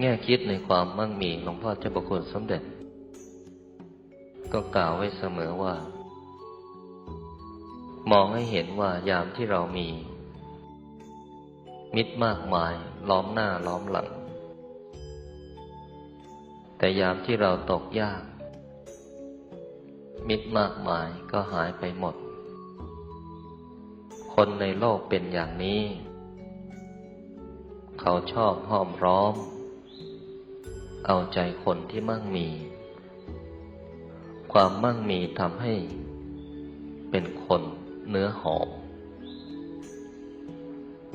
แง่คิดในความมั่งมีหลวงพ่อเจ้าประคุณสมเด็จ ก็กล่าวไว้เสมอว่า มองให้เห็นว่ายามที่เรามี มิตรมากมายล้อมหน้าล้อมหลัง แต่ยามที่เราตกยาก มิตรมากมายก็หายไปหมด คนในโลกเป็นอย่างนี้ เขาชอบห้อมร้อม เอาใจคนที่มั่งมี ความมั่งมีทำให้ เป็นคนเนื้อหอม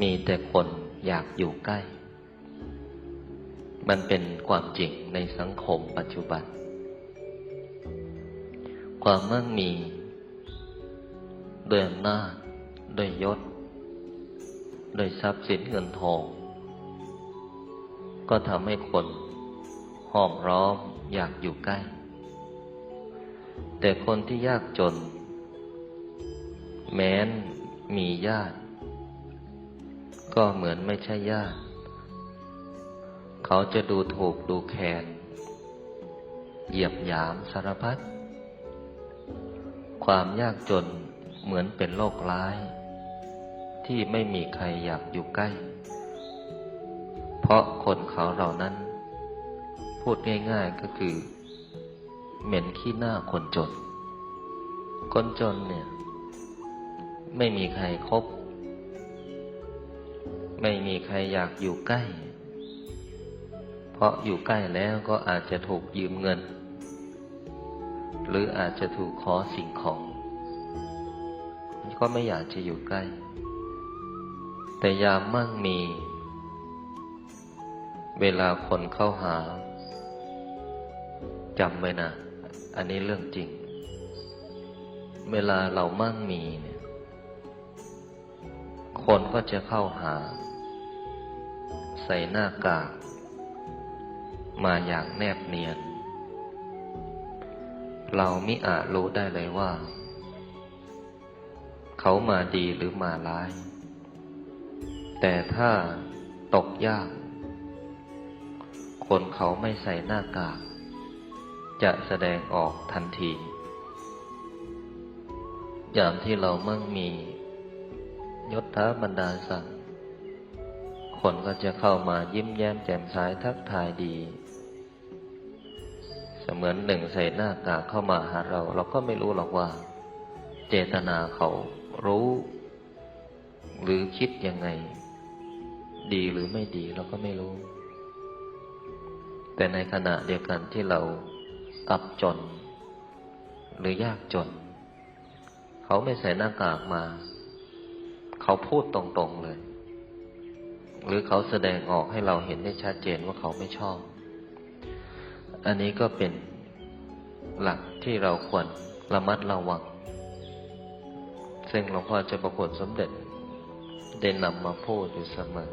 มีแต่คนอยากอยู่ใกล้ มันเป็นความจริงในสังคมปัจจุบัน ความมั่งมีด้วยอำนาจด้วยยศด้วยทรัพย์สินเงินทอง ก็ทำให้คน ห้อมร้อมอยากอยู่ใกล้ แต่คนที่ยากจน แม้นมีญาติ ก็เหมือนไม่ใช่ญาติ เขาจะดูถูกดูแคลนเหยียบหยามสารพัดความยากจนเหมือนเป็นโรคร้าย ที่ไม่มีใครอยากอยู่ใกล้ เพราะคนเขาเหล่านั้น พูดง่ายๆก็คือ เหม็นขี้หน้าคนจน คนจนเนี่ย ไม่มีใครครบ ไม่มีใครอยากอยู่ใกล้ เพราะอยู่ใกล้แล้วก็อาจจะถูกยืมเงิน หรืออาจจะถูกขอสิ่งของ ก็ไม่อยากจะอยู่ใกล้ แต่ยามมั่งมีเวลาคนเข้าหา จำไว้นะ อันนี้เรื่องจริง เวลาเรามั่งมีเนี่ย คนก็จะเข้าหา ใส่หน้ากาก มาอย่างแนบเนียน เรามิอาจรู้ได้เลยว่า เขามาดีหรือมาร้าย แต่ถ้าตกยาก คนเขาไม่ใส่หน้ากาก จะแสดงออกทันที อย่างที่เรามั่งมียศถาบรรดาศักดิ์คนก็จะเข้ามายิ้มแย้มแจ่มใสทักทายดี เสมือนหนึ่งใส่หน้ากากเข้ามาหาเรา เราก็ไม่รู้หรอกว่า เจตนาเขารู้ หรือคิดยังไง ดีหรือไม่ดีเราก็ไม่รู้ แต่ในขณะเดียวกันที่เรา อับจน หรือยากจน เขาไม่ใส่หน้ากากมา เขาพูดตรงๆเลย หรือเขาแสดงออกให้เราเห็นได้ชัดเจนว่าเขาไม่ชอบ อันนี้ก็เป็นหลักที่เราควรระมัดระวัง ซึ่งหลวงพ่อจะประกวดสมเด็จได้นำมาพูดอยู่เสมอ